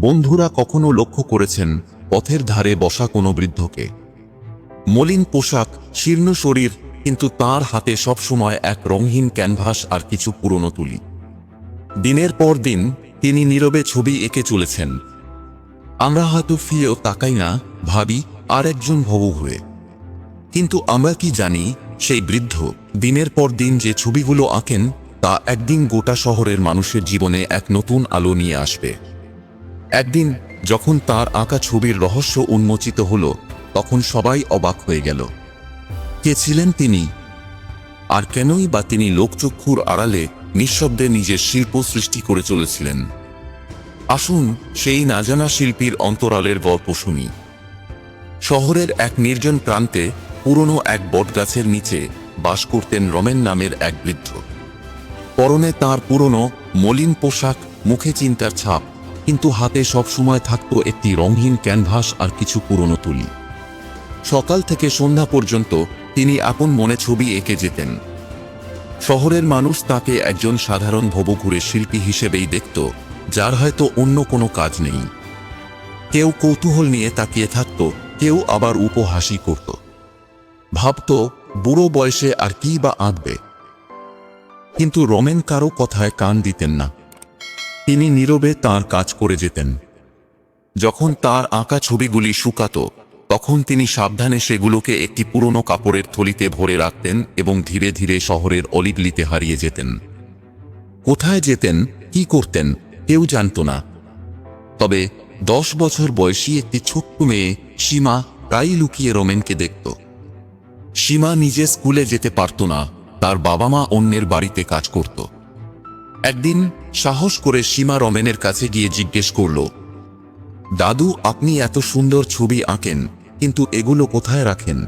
বন্ধুরা কখনো লক্ষ্য করেছেন পথের ধারে বসা কোনো বৃদ্ধকে। মলিন পোশাক, শীর্ণ শরীর, কিন্তু তার হাতে সবসময় এক রঙহীন ক্যানভাস আর কিছু পুরনো তুলি। দিনের পর দিন তিনি নীরবে ছবি এঁকে চলেছেন। আমরা হয়তো ফিরেও তাকাই না, ভাবি, আর একজন ভবু হয়ে। কিন্তু আমরা কি জানি, সেই বৃদ্ধ দিনের পর দিন যে ছবিগুলো আঁকেন, তা একদিন গোটা শহরের মানুষের জীবনে এক নতুন আলো নিয়ে আসবে। একদিন যখন তার আঁকা ছবির রহস্য উন্মোচিত হল, তখন সবাই অবাক হয়ে গেল। কে ছিলেন তিনি? আর কেনই বা তিনি লোকচক্ষুর আড়ালে নিঃশব্দে নিজের শিল্প সৃষ্টি করে চলেছিলেন? আসুন সেই নাজানা শিল্পীর অন্তরালের গল্প শুনি। শহরের এক নির্জন প্রান্তে পুরনো এক বটগাছের নিচে বাস করতেন রমেন নামের এক বৃদ্ধ। পরনে তার পুরনো মলিন পোশাক, মুখে চিন্তার ছাপ কিন্তু হাতে সবসময় থাকত একটি রঙহীন ক্যানভাস আর কিছু পুরনো তুলি। সকাল থেকে সন্ধ্যা পর্যন্ত তিনি আপন মনে ছবি এঁকে যেতেন। শহরের মানুষ তাকে একজন সাধারণ ভবঘুরে শিল্পী হিসেবেই দেখত, যার হয়তো অন্য কোনো কাজ নেই। কেউ কৌতূহল নিয়ে তাকিয়ে থাকত, কেউ আবার উপহাসি করত। ভাবত, বুড়ো বয়সে আর কি বা আঁকবে? কিন্তু রমেন কারও কথায় কান দিতেন না। তিনি নীরবে তার কাজ করে যেতেন। যখন তার আঁকা ছবিগুলি শুকাত, তখন তিনি সাবধানে সেগুলোকে একটি পুরনো কাপড়ের থলিতে ভরে রাখতেন এবং ধীরে ধীরে শহরের অলিগলিতে হারিয়ে যেতেন। কোথায় যেতেন, কি করতেন, কেউ জানত না। তবে দশ বছর বয়সী একটি ছোট্ট মেয়ে সীমা প্রায়ই লুকিয়ে রোমেনকে দেখত। সীমা নিজে স্কুলে যেতে পারত না, তার বাবা মা অন্যের বাড়িতে কাজ করত। একদিন সাহস করে সীমা রমেনের কাছে গিয়ে জিজ্ঞেস করল, দাদু, আপনি এত সুন্দর ছবি আঁকেন, কিন্তু এগুলো কোথায় রাখেন?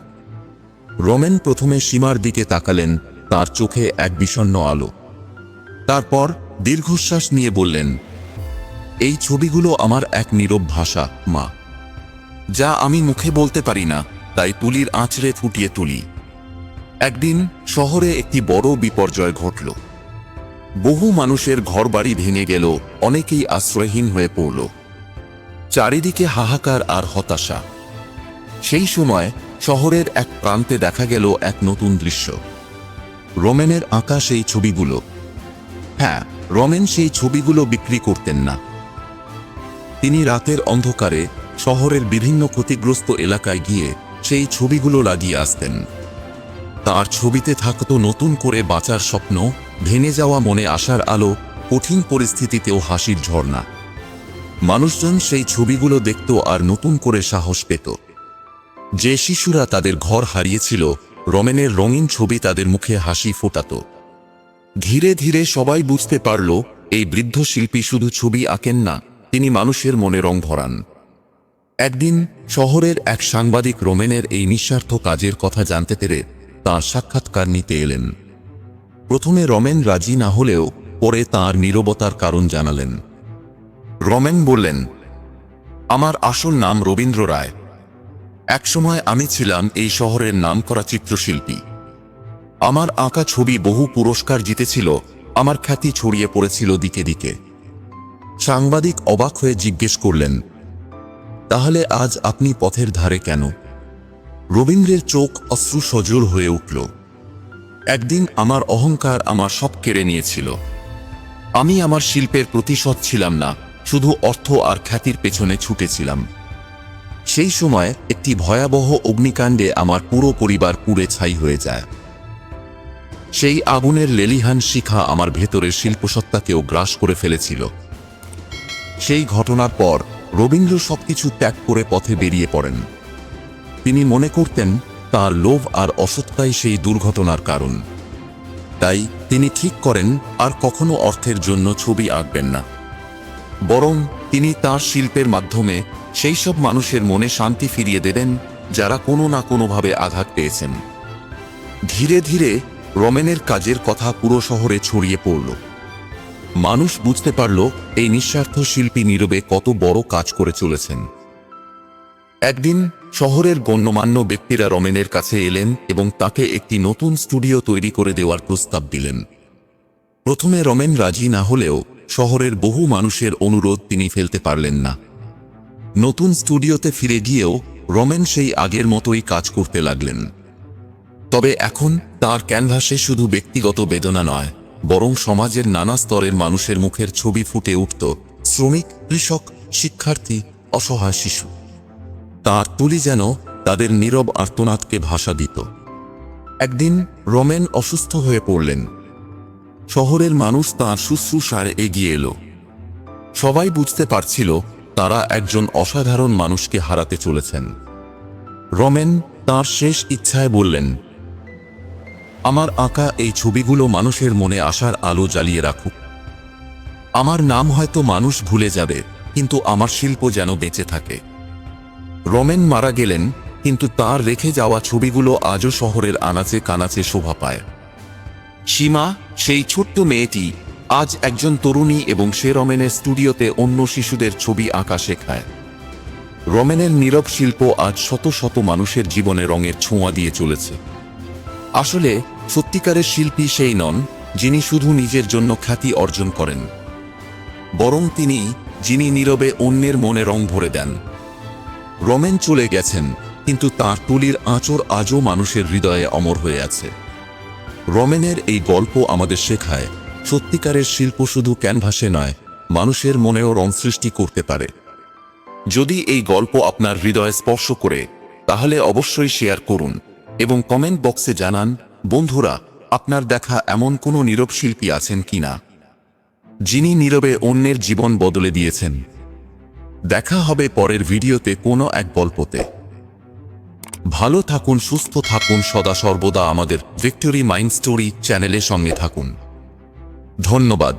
রমেন প্রথমে সীমার দিকে তাকালেন, তার চোখে এক বিষণ্ণ আলো। তারপর দীর্ঘশ্বাস নিয়ে বললেন, এই ছবিগুলো আমার এক নীরব ভাষা, মা। যা আমি মুখে বলতে পারি না, তাই তুলির আঁচড়ে ফুটিয়ে তুলি। একদিন শহরে একটি বড় বিপর্যয় ঘটল। বহু মানুষের ঘরবাড়ি ভেঙে গেল, অনেকেই আশ্রয়হীন হয়ে পড়ল। চারিদিকে হাহাকার আর হতাশা। সেই সময় শহরের এক প্রান্তে দেখা গেল এক নতুন দৃশ্য। রোমেনের আঁকা সেই ছবিগুলো। হ্যাঁ রমেন সেই ছবিগুলো বিক্রি করতেন না। তিনি রাতের অন্ধকারে শহরের বিভিন্ন ক্ষতিগ্রস্ত এলাকায় গিয়ে সেই ছবিগুলো লাগিয়ে আসতেন। তার ছবিতে থাকতো নতুন করে বাঁচার স্বপ্ন ভেঙে যাওয়া মনে আসার আলো কঠিন পরিস্থিতিতেও হাসির ঝর্ণা। মানুষজন সেই ছবিগুলো দেখত আর নতুন করে সাহস পেত। যে শিশুরা তাদের ঘর হারিয়েছিল, রমেনের রঙিন ছবি তাদের মুখে হাসি ফোটাত। ধীরে ধীরে সবাই বুঝতে পারল, এই বৃদ্ধ শিল্পী শুধু ছবি আঁকেন না, তিনি মানুষের মনে রং ভরান। একদিন শহরের এক সাংবাদিক রোমেনের এই নিঃস্বার্থ কাজের কথা জানতে পেরে তাঁর সাক্ষাৎকার নিতে এলেন। প্রথমে রমেন রাজি না হলেও পরে তাঁর নীরবতার কারণ জানালেন। রমেন বললেন, আমার আসল নাম রবীন্দ্র রায়। একসময় আমি ছিলাম এই শহরের নামকরা চিত্রশিল্পী। আমার আঁকা ছবি বহু পুরস্কার জিতেছিল, আমার খ্যাতি ছড়িয়ে পড়েছিল দিকে দিকে। সাংবাদিক অবাক হয়ে জিজ্ঞেস করলেন, তাহলে আজ আপনি পথের ধারে কেন? রবীন্দ্রের চোখ অশ্রু সজোর হয়ে উঠল। একদিন আমার অহংকার আমার সব কেড়ে নিয়েছিল। আমি আমার শিল্পের প্রতিশোধ ছিলাম না, শুধু অর্থ আর খ্যাতির পেছনে ছুটেছিলাম। সেই সময় একটি ভয়াবহ অগ্নিকাণ্ডে আমার পুরো পরিবার পুড়ে ছাই হয়ে যায়। সেই আগুনের লেলিহান শিখা আমার ভেতরের শিল্পসত্তাকেও গ্রাস করে ফেলেছিল। সেই ঘটনার পর রবীন্দ্র সবকিছু ত্যাগ করে পথে বেরিয়ে পড়েন। তিনি মনে করতেন তার লোভ আর অসৎতাই সেই দুর্ঘটনার কারণ। তাই তিনি ঠিক করেন, আর কখনো অর্থের জন্য ছবি আঁকবেন না। বরং তিনি তার শিল্পের মাধ্যমে সেই সব মানুষের মনে শান্তি ফিরিয়ে দেবেন, যারা কোনো না কোনোভাবে আঘাত পেয়েছেন। ধীরে ধীরে রমেনের কাজের কথা পুরো শহরে ছড়িয়ে পড়ল। মানুষ বুঝতে পারল, এই নিঃস্বার্থ শিল্পী নীরবে কত বড় কাজ করে চলেছেন। একদিন শহরের গণ্যমান্য ব্যক্তিরা রমেনের কাছে এলেন এবং তাকে একটি নতুন স্টুডিও তৈরি করে দেওয়ার প্রস্তাব দিলেন। প্রথমে রমেন রাজি না হলেও শহরের বহু মানুষের অনুরোধ তিনি ফেলতে পারলেন না। নতুন স্টুডিওতে ফিরে গিয়েও রমেন সেই আগের মতোই কাজ করতে লাগলেন। তবে এখন তার ক্যানভাসে শুধু ব্যক্তিগত বেদনা নয়, বরং সমাজের নানা স্তরের মানুষের মুখের ছবি ফুটে উঠত শ্রমিক, কৃষক, শিক্ষার্থী, অসহায় শিশু। তার তুলি যেন তাদের নীরব আর্তনাদকে ভাষা দিত। একদিন রমেন অসুস্থ হয়ে পড়লেন। শহরের মানুষ তাঁর শুশ্রূষায় এগিয়ে এলো। সবাই বুঝতে পারছিল তারা একজন অসাধারণ মানুষকে হারাতে চলেছেন। রমেন তার শেষ ইচ্ছায় বললেন, আমার আঁকা এই ছবিগুলো মানুষের মনে আসার আলো জ্বালিয়ে রাখুক। আমার নাম হয়তো মানুষ ভুলে যাবে, কিন্তু আমার শিল্প যেন বেঁচে থাকে। রমেন মারা গেলেন, কিন্তু তার রেখে যাওয়া ছবিগুলো আজও শহরের আনাচে কানাচে শোভা পায়। সীমা, সেই ছোট্ট মেয়েটি, আজ একজন তরুণী এবং সে রমেনের স্টুডিওতে অন্য শিশুদের ছবি আঁকা শেখায়। রমেনের নীরব শিল্প আজ শত শত মানুষের জীবনে রঙের ছোঁয়া দিয়ে চলেছে। আসলে, সত্যিকারের শিল্পী সেই নন, যিনি শুধু নিজের জন্য খ্যাতি অর্জন করেন। বরং তিনি, যিনি নীরবে অন্যের মনে রং ভরে দেন। রমেন চলে গেছেন, কিন্তু তার তুলির আঁচড় আজও মানুষের হৃদয়ে অমর হয়ে আছে। রমেনের এই গল্প আমাদের শেখায়, সত্যিকারের শিল্প শুধু ক্যানভাসে নয়, মানুষের মনেও রং সৃষ্টি করতে পারে। যদি এই গল্প আপনার হৃদয়ে স্পর্শ করে, তাহলে অবশ্যই শেয়ার করুন এবং কমেন্ট বক্সে জানান, বন্ধুরা, আপনার দেখা এমন কোনো নীরব শিল্পী আছেন কিনা? যিনি নীরবে অন্যের জীবন বদলে দিয়েছেন। দেখা হবে পরের ভিডিওতে কোনো এক গল্পতে। ভালো থাকুন, সুস্থ থাকুন, সদা সর্বদা আমাদের ভিক্টোরি মাইন্ড স্টোরি চ্যানেলের সঙ্গে থাকুন। ধন্যবাদ।